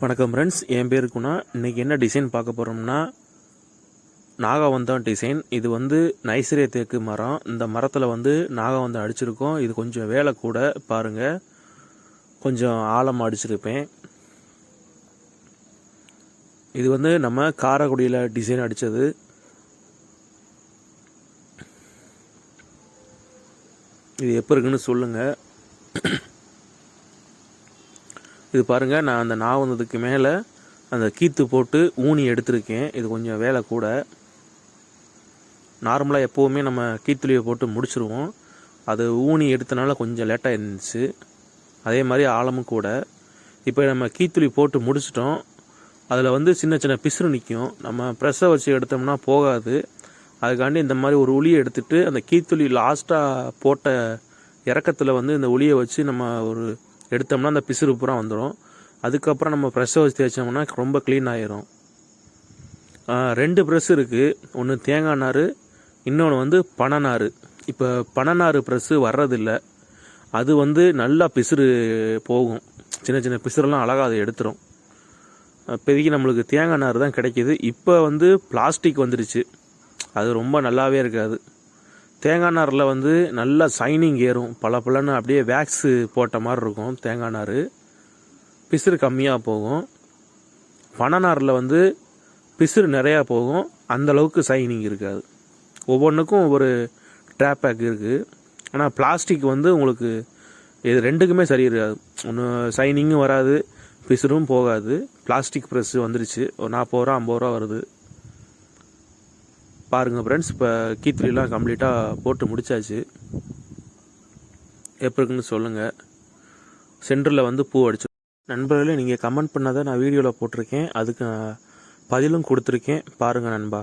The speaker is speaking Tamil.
வணக்கம் ஃப்ரெண்ட்ஸ் என் பேர் குணா. இன்றைக்கி என்ன டிசைன் பார்க்க போகிறோம்னா நாகவந்தம் டிசைன் இது வந்து நைசிரிய தேக்கு மரம். இந்த மரத்தில் வந்து நாகவந்தம் அடிச்சிருக்கோம். இது கொஞ்சம் வேலை கூட பாருங்கள் கொஞ்சம் ஆழமாக அடிச்சிருப்பேன். இது வந்து நம்ம காரைக்குடியில் டிசைன் அடித்தது இது எப்போ இருக்குன்னு சொல்லுங்கள் இது பாருங்கள் நான் அந்த நான் வந்ததுக்கு மேலே அந்த கீத்து போட்டு ஊனி எடுத்திருக்கேன். இது கொஞ்சம் வேலை கூட. நார்மலாக எப்போவுமே நம்ம கீத்துளியை போட்டு முடிச்சிருவோம். அது ஊனி எடுத்தனால கொஞ்சம் லேட்டாக இருந்துச்சு அதே மாதிரி ஆழமும் கூட. இப்போ நம்ம கீத்துளி போட்டு முடிச்சிட்டோம். அதில் வந்து சின்ன சின்ன பிசுறு நிற்கும் நம்ம ப்ரெஸ்ஸை வச்சு எடுத்தோம்னா போகாது. அதுக்காண்டி இந்த மாதிரி ஒரு உளியை எடுத்துகிட்டு அந்த கீத்துளி லாஸ்ட்டாக போட்ட இறக்கத்தில் வந்து இந்த உளியை வச்சு நம்ம ஒரு எடுத்தோம்னா அந்த பிசுறு பூரா வந்துடும் அதுக்கப்புறம் நம்ம ப்ரெஷ்ஷை வச்சு தேய்ச்சோம்னா ரொம்ப க்ளீன் ஆயிரும். ரெண்டு ப்ரெஷ் இருக்குது ஒன்று தேங்காய் நார் இன்னொன்று வந்து பனநாறு இப்போ பனநாறு ப்ரெஸ்ஸு வர்றதில்ல. அது வந்து நல்லா பிசுறு போகும். சின்ன சின்ன பிசுறெல்லாம் அழகாக அதை எடுத்துரும். இப்போதைக்கு நம்மளுக்கு தேங்காய் நார் தான் கிடைக்கிது. இப்போ வந்து பிளாஸ்டிக் வந்துடுச்சு அது ரொம்ப நல்லாவே இருக்காது. தேங்காய் நாரில் வந்து நல்லா சைனிங் ஏறும். பல பலன்னு அப்படியே வேக்ஸு போட்ட மாதிரி இருக்கும் தேங்காய் நார். பிசுறு கம்மியாக போகும். பனை நாரில் வந்து பிசுறு நிறையா போகும். அந்த அளவுக்கு சைனிங் இருக்காது. ஒவ்வொன்றுக்கும் ஒவ்வொரு ட்ராபேக் இருக்குது ஆனால் பிளாஸ்டிக் வந்து உங்களுக்கு இது ரெண்டுக்குமே சரி இருக்காது. ஒன்று சைனிங்கும் வராது பிசுறும் போகாது. பிளாஸ்டிக் ப்ரெஸ்ஸு வந்துருச்சு. ஒரு நாற்பது ரூபா ஐம்பது ரூபா வருது. பாருங்கள் ஃப்ரெண்ட்ஸ் இப்போ கீத்ரிலாம் கம்ப்ளீட்டாக போட்டு முடிச்சாச்சு. எப்போ இருக்குன்னு சொல்லுங்கள் சென்டரில் வந்து பூ அடிச்சு நண்பர்களே நீங்கள் கமெண்ட் பண்ணாதான் நான் வீடியோவில் போட்டிருக்கேன். அதுக்கு பதிலும் கொடுத்துருக்கேன். பாருங்கள் நண்பா.